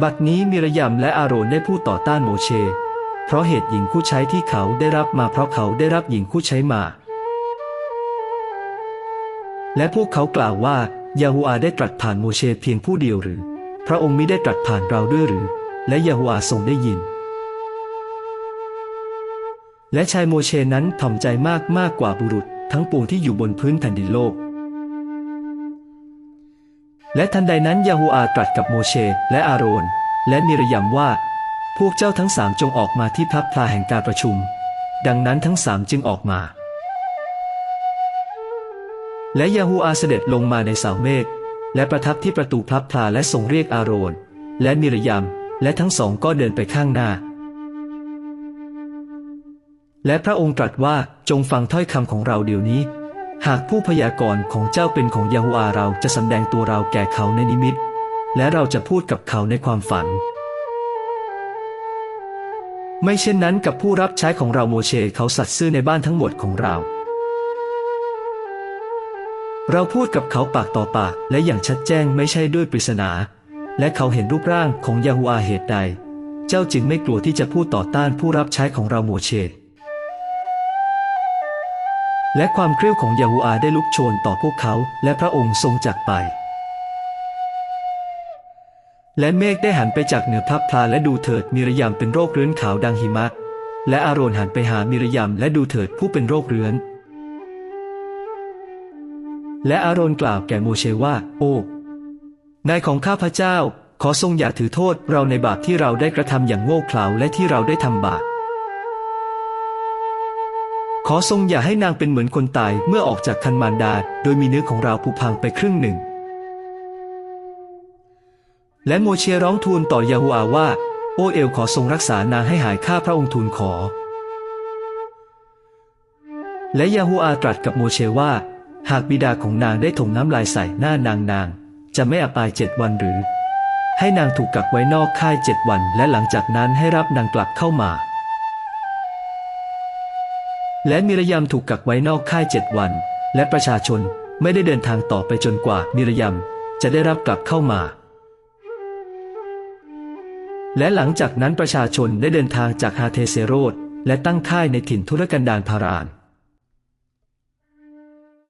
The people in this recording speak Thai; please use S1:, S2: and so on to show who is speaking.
S1: บัดนี้มิรยามและอาโรนได้พูดต่อต้านโมเช เพราะเหตุหญิงคู่ใช้ที่เขาได้รับมาเพราะเขาได้รับหญิงคู่ใช้มา และพวกเขากล่าวว่ายาฮูอาได้ตรัสผ่านโมเชเพียงผู้เดียวหรือ พระองค์มิได้ตรัสผ่านเราด้วยหรือ และยาฮูอาทรงได้ยิน และชายโมเชนั้นถ่อมใจมากมากกว่าบุรุษ ทั้งปวงที่อยู่บนพื้นแผ่นดินโลก และทันใดนั้นยาฮูอาตรัสกับโมเช และอาโรน และมิรยามว่า พวกเจ้าทั้งสามจงออกมาที่พระพลาแห่งการประชุม ดังนั้นทั้งสามจึงออกมา และยาฮูอาเสด็จลงมาในเสาเมฆและประทับที่ประตูพระพลาและทรงเรียกอาโรน และมิรยามและทั้งสองก็เดินไปข้างหน้า และพระองค์ตรัสว่าจงฟังถ้อยคำของเราเดี๋ยวนี้ หากผู้พยากรณ์ของเจ้าเป็นของยาฮูอาเราจะสำแดงตัวเราแก่เขาในนิมิต และเราจะพูดกับเขาในความฝัน ไม่เช่นนั้นกับผู้รับใช้ของเราโมเชเขาสัตย์ซื่อในบ้านทั้งหมดของเรา เราพูดกับเขาปากต่อปากและอย่างชัดแจ้งไม่ใช่ด้วยปริศนา และเขาเห็นรูปร่างของยาฮูอาเหตุใด เจ้าจึงไม่กลัวที่จะพูดต่อต้านผู้รับใช้ของเราโมเช และความเครียวของยาฮูอาได้ลุกโชนต่อพวกเขา และพระองค์ทรงจากไป และเมฆได้หันไปจากเหนือพระพลาและดูเถิดมิรยามเป็นโรคเรื้อนขาวดังหิมะ และอาโรนหันไปหามิรยามและดูเถิดผู้เป็นโรคเรื้อน และอาโรนกล่าวแก่โมเชว่า โอ้นายของข้าพเจ้า ขอทรงอย่าถือโทษเราในบาปที่เราได้กระทำอย่างโง่เขลาและที่เราได้ทำบาป ขอทรงอย่าให้นางเป็นเหมือนคนตายเมื่อออกจากคันมารดา โดยมีเนื้อของเราผุพังไปครึ่งหนึ่ง และโมเชร้องทูลต่อยาฮูอาว่า โอเอลขอทรงรักษานางให้หายข้าพระองค์ทูลขอ และยาฮูอาตรัสกับโมเชว่า หากบิดาของนางได้ถมน้ำลายใส่หน้านางนาง จะไม่อับอายเจ็ดวันหรือ ให้นางถูกกักไว้นอกค่ายเจ็ดวัน และหลังจากนั้นให้รับนางกลับเข้ามา และมิรยามถูกกักไว้นอกค่ายเจ็ดวัน และประชาชนไม่ได้เดินทางต่อไปจนกว่ามิรยามจะได้รับกลับเข้ามา และหลังจากนั้นประชาชนได้เดินทางจากฮาเทเซโรดและตั้งค่ายในถิ่นทุรกันดารพาราน